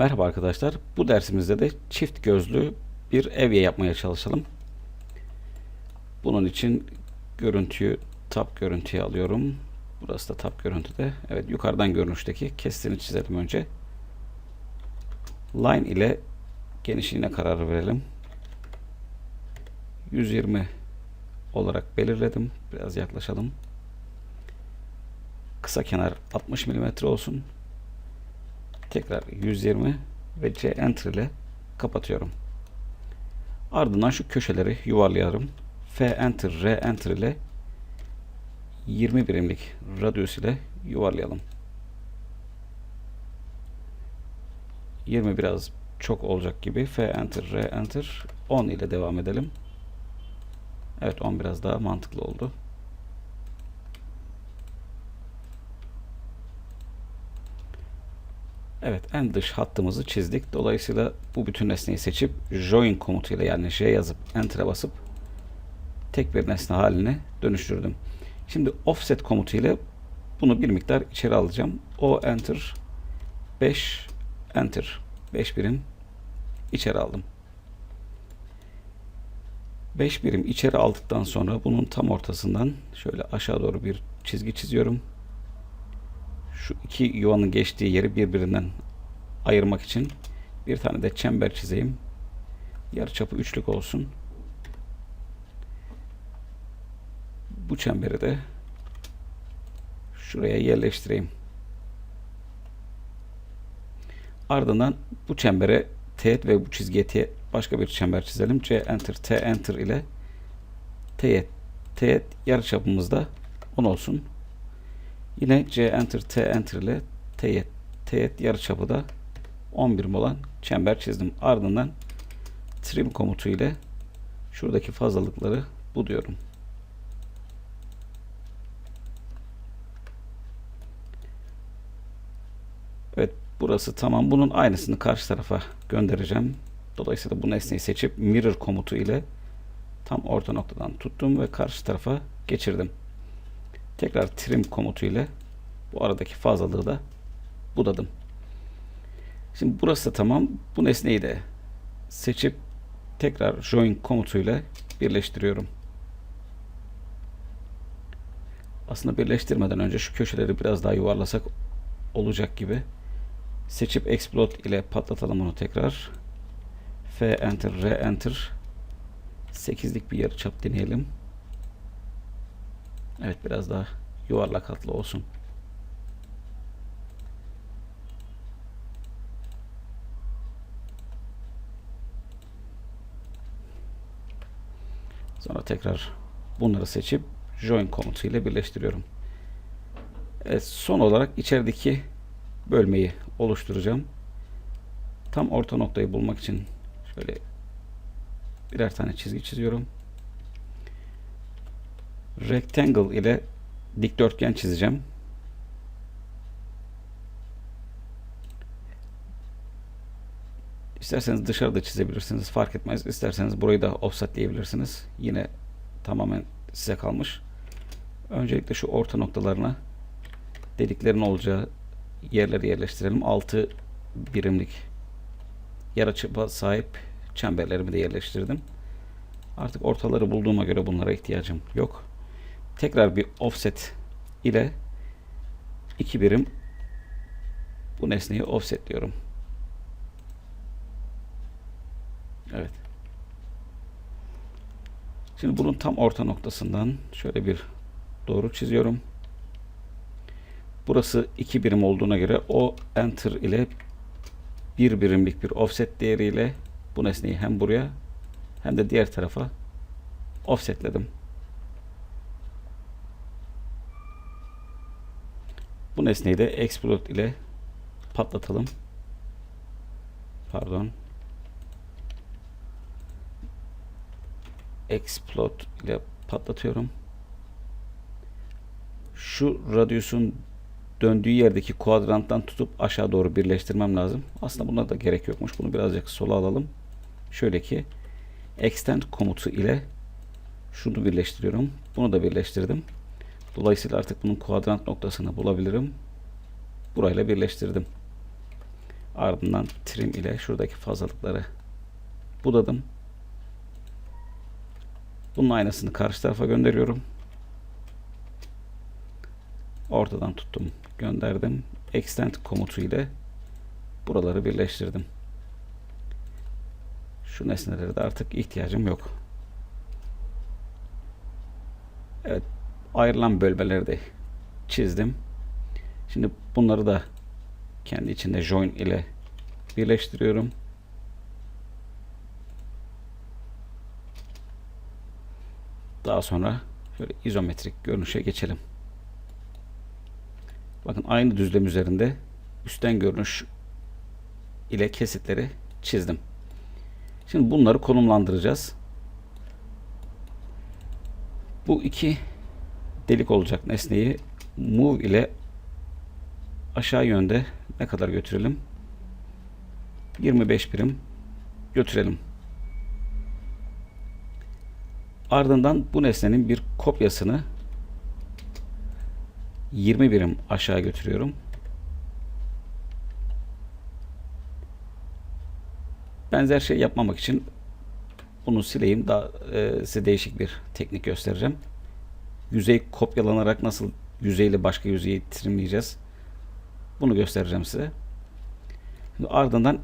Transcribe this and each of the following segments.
Merhaba arkadaşlar. Bu dersimizde de çift gözlü bir evye yapmaya çalışalım. Bunun için görüntüyü tab görüntüye alıyorum. Burası da tab görüntüde. Evet yukarıdan görünüşteki kesitini çizelim önce. Line ile genişliğine karar verelim. 120 olarak belirledim. Biraz yaklaşalım. Kısa kenar 60 mm olsun. Tekrar 120 ve C Enter ile kapatıyorum. Ardından şu köşeleri yuvarlayalım. F Enter, R Enter ile 20 birimlik radyüs ile yuvarlayalım. 20 biraz çok olacak gibi. F Enter, R Enter 10 ile devam edelim. Evet 10 biraz daha mantıklı oldu. Evet en dış hattımızı çizdik. Dolayısıyla bu bütün nesneyi seçip join komutuyla yani J yazıp enter'e basıp tek bir nesne haline dönüştürdüm. Şimdi offset komutu ile bunu bir miktar içeri alacağım. O enter 5 enter 5 birim içeri aldım. 5 birim içeri aldıktan sonra bunun tam ortasından şöyle aşağı doğru bir çizgi çiziyorum şu iki yuvanın geçtiği yeri birbirinden ayırmak için bir tane de çember çizeyim. Yarıçapı üçlük olsun. Bu çemberi de şuraya yerleştireyim. Ardından bu çembere teğet ve bu çizgiye teğet başka bir çember çizelim. C enter T enter ile teğet teğet yarıçapımızda 10 olsun. Yine C enter T enter ile teğet teğet yarıçapı da 11 olan çember çizdim. Ardından trim komutu ile şuradaki fazlalıkları buluyorum. Evet burası tamam. Bunun aynısını karşı tarafa göndereceğim. Dolayısıyla bu nesneyi seçip mirror komutu ile tam orta noktadan tuttum ve karşı tarafa geçirdim. Tekrar trim komutu ile bu aradaki fazlalığı da budadım. Şimdi burası da tamam. Bu nesneyi de seçip tekrar join komutuyla birleştiriyorum. Aslında birleştirmeden önce şu köşeleri biraz daha yuvarlasak olacak gibi. Seçip explode ile patlatalım onu tekrar. F enter, R enter. 8'lik bir yarıçap deneyelim. Evet biraz daha yuvarlak hatlı olsun. Sonra tekrar bunları seçip join komutu ile birleştiriyorum. Evet, son olarak içerideki bölmeyi oluşturacağım. Tam orta noktayı bulmak için şöyle birer tane çizgi çiziyorum. Rectangle ile dikdörtgen çizeceğim. İsterseniz dışarıda çizebilirsiniz. Fark etmez. İsterseniz burayı da offsetleyebilirsiniz. Yine tamamen size kalmış. Öncelikle şu orta noktalarına deliklerin olacağı yerleri yerleştirelim. 6 birimlik yarıçapa sahip çemberlerimi de yerleştirdim. Artık ortaları bulduğuma göre bunlara ihtiyacım yok. Tekrar bir offset ile 2 birim bu nesneyi offsetliyorum. Evet. Şimdi bunun tam orta noktasından şöyle bir doğru çiziyorum. Burası iki birim olduğuna göre o enter ile bir birimlik bir offset değeriyle bu nesneyi hem buraya hem de diğer tarafa offsetledim. Bu nesneyi de explode ile patlatalım. Pardon. explode ile patlatıyorum. Şu radyusun döndüğü yerdeki kuadranttan tutup aşağı doğru birleştirmem lazım. Aslında buna da gerek yokmuş. Bunu birazcık sola alalım. Şöyle ki extend komutu ile şunu birleştiriyorum. Bunu da birleştirdim. Dolayısıyla artık bunun kuadrant noktasını bulabilirim. Burayla birleştirdim. Ardından trim ile şuradaki fazlalıkları budadım. Bunun aynasını karşı tarafa gönderiyorum. Ortadan tuttum, gönderdim. Extend komutu ile buraları birleştirdim. Şu nesnelere de artık ihtiyacım yok. Evet, ayrılan bölmeleri de çizdim. Şimdi bunları da kendi içinde join ile birleştiriyorum. Daha sonra şöyle izometrik görünüşe geçelim. Bakın aynı düzlem üzerinde üstten görünüş ile kesitleri çizdim. Şimdi bunları konumlandıracağız. Bu iki delik olacak nesneyi move ile aşağı yönde ne kadar götürelim? 25 birim götürelim. Ardından bu nesnenin bir kopyasını 20 birim aşağı götürüyorum. Benzer şey yapmamak için bunu sileyim. Daha e, size değişik bir teknik göstereceğim. Yüzey kopyalanarak nasıl yüzeyle başka yüzeyi trimleyeceğiz. Bunu göstereceğim size. Şimdi ardından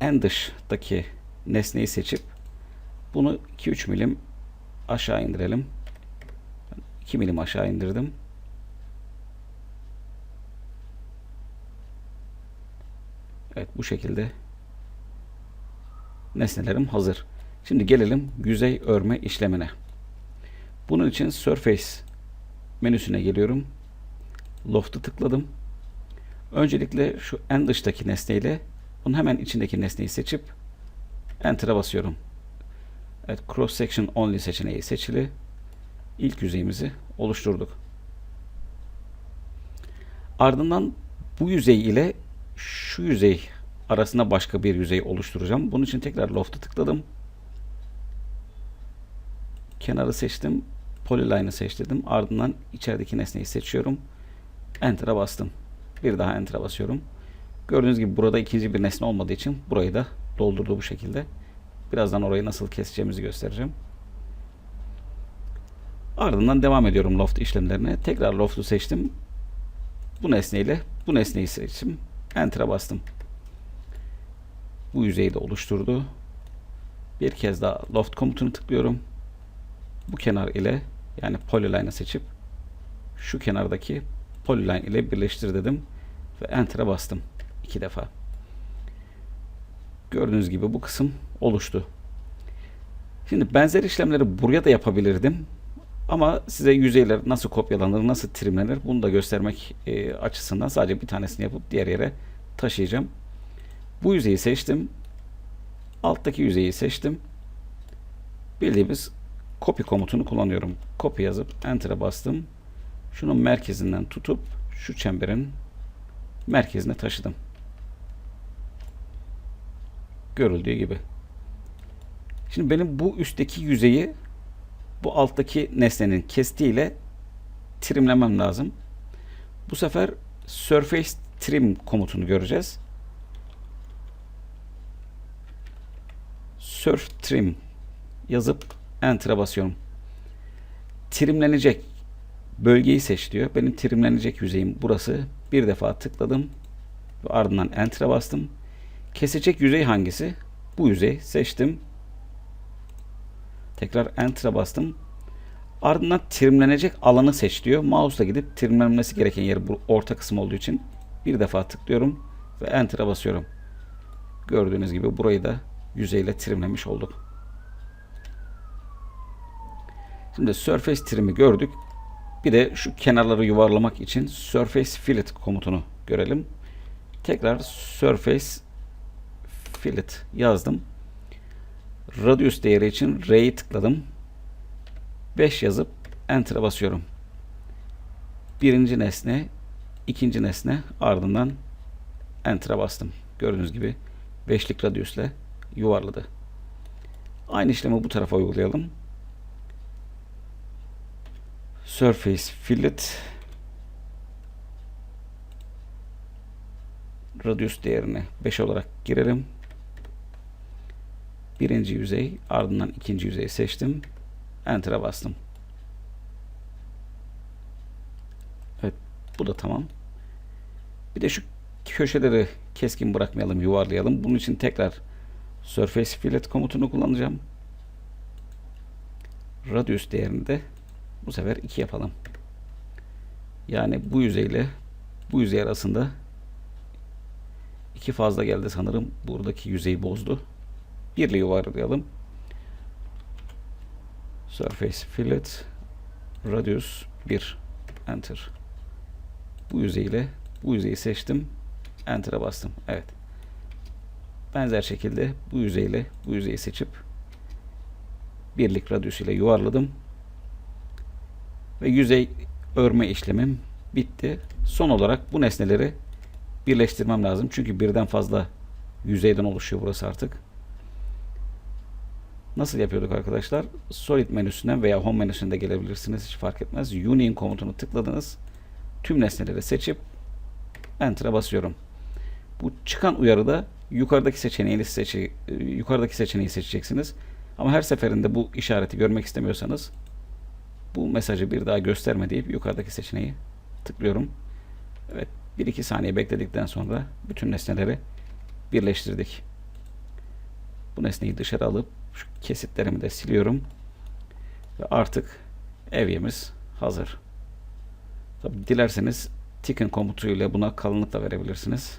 en dıştaki nesneyi seçip bunu 2-3 milim aşağı indirelim. 2 milim aşağı indirdim. Evet bu şekilde nesnelerim hazır. Şimdi gelelim yüzey örme işlemine. Bunun için Surface menüsüne geliyorum. Loft'u tıkladım. Öncelikle şu en dıştaki nesneyle bunun hemen içindeki nesneyi seçip Enter'a basıyorum. Evet, Cross Section Only seçeneği seçili. İlk yüzeyimizi oluşturduk. Ardından bu yüzey ile şu yüzey arasında başka bir yüzey oluşturacağım. Bunun için tekrar Loft'a tıkladım. Kenarı seçtim. Polyline'ı seçtim. Ardından içerideki nesneyi seçiyorum. Enter'a bastım. Bir daha Enter'a basıyorum. Gördüğünüz gibi burada ikinci bir nesne olmadığı için burayı da doldurdu bu şekilde. Birazdan orayı nasıl keseceğimizi göstereceğim. Ardından devam ediyorum loft işlemlerine. Tekrar loft'u seçtim. Bu nesneyle bu nesneyi seçtim. Enter'a bastım. Bu yüzeyi de oluşturdu. Bir kez daha loft komutunu tıklıyorum. Bu kenar ile yani polyline'ı seçip şu kenardaki polyline ile birleştir dedim ve enter'a bastım iki defa. Gördüğünüz gibi bu kısım oluştu. Şimdi benzer işlemleri buraya da yapabilirdim. Ama size yüzeyler nasıl kopyalanır, nasıl trimlenir bunu da göstermek e, açısından sadece bir tanesini yapıp diğer yere taşıyacağım. Bu yüzeyi seçtim. Alttaki yüzeyi seçtim. Bildiğimiz copy komutunu kullanıyorum. Copy yazıp enter'a bastım. Şunun merkezinden tutup şu çemberin merkezine taşıdım. Görüldüğü gibi. Şimdi benim bu üstteki yüzeyi bu alttaki nesnenin kestiğiyle trimlemem lazım. Bu sefer surface trim komutunu göreceğiz. Surf trim yazıp enter'a basıyorum. Trimlenecek bölgeyi seç diyor. Benim trimlenecek yüzeyim burası. Bir defa tıkladım ve ardından enter'a bastım. Kesecek yüzey hangisi? Bu yüzey seçtim. Tekrar enter'a bastım. Ardından trimlenecek alanı seç diyor. Mouse'la gidip trimlenmesi gereken yer bu orta kısım olduğu için bir defa tıklıyorum ve enter'a basıyorum. Gördüğünüz gibi burayı da yüzeyle trimlemiş olduk. Şimdi surface trim'i gördük. Bir de şu kenarları yuvarlamak için surface fillet komutunu görelim. Tekrar surface fillet yazdım. Radius değeri için R'yi tıkladım. 5 yazıp Enter'a basıyorum. Birinci nesne, ikinci nesne ardından Enter'a bastım. Gördüğünüz gibi 5'lik radiusle yuvarladı. Aynı işlemi bu tarafa uygulayalım. Surface fillet radius değerini 5 olarak girerim. Birinci yüzey ardından ikinci yüzeyi seçtim. Enter'a bastım. Evet bu da tamam. Bir de şu köşeleri keskin bırakmayalım, yuvarlayalım. Bunun için tekrar Surface Fillet komutunu kullanacağım. Radius değerini de bu sefer 2 yapalım. Yani bu yüzeyle bu yüzey arasında iki fazla geldi sanırım. Buradaki yüzeyi bozdu. Birle yuvarlayalım. Surface Fillet Radius 1 Enter. Bu yüzeyle bu yüzeyi seçtim. Enter'a bastım. Evet. Benzer şekilde bu yüzeyle bu yüzeyi seçip birlik radyüs ile yuvarladım. Ve yüzey örme işlemim bitti. Son olarak bu nesneleri birleştirmem lazım. Çünkü birden fazla yüzeyden oluşuyor burası artık. Nasıl yapıyorduk arkadaşlar? Solid menüsünden veya Home menüsünde gelebilirsiniz. Hiç fark etmez. Union komutunu tıkladınız. Tüm nesneleri seçip Enter'a basıyorum. Bu çıkan uyarıda yukarıdaki seçeneği seçi yukarıdaki seçeneği seçeceksiniz. Ama her seferinde bu işareti görmek istemiyorsanız bu mesajı bir daha gösterme deyip yukarıdaki seçeneği tıklıyorum. Evet 1-2 saniye bekledikten sonra bütün nesneleri birleştirdik. Bu nesneyi dışarı alıp şu kesitlerimi de siliyorum. Ve artık evyemiz hazır. Tabi dilerseniz thicken komutuyla buna kalınlık da verebilirsiniz.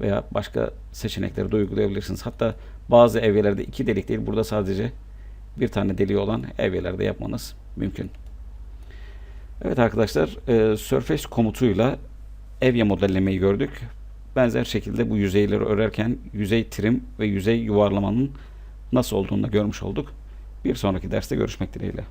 Veya başka seçenekleri de uygulayabilirsiniz. Hatta bazı evyelerde iki delik değil burada sadece bir tane deliği olan evyelerde yapmanız mümkün. Evet arkadaşlar e, Surface komutuyla evye modellemeyi gördük. Benzer şekilde bu yüzeyleri örerken yüzey trim ve yüzey yuvarlamanın nasıl olduğunu da görmüş olduk. Bir sonraki derste görüşmek dileğiyle.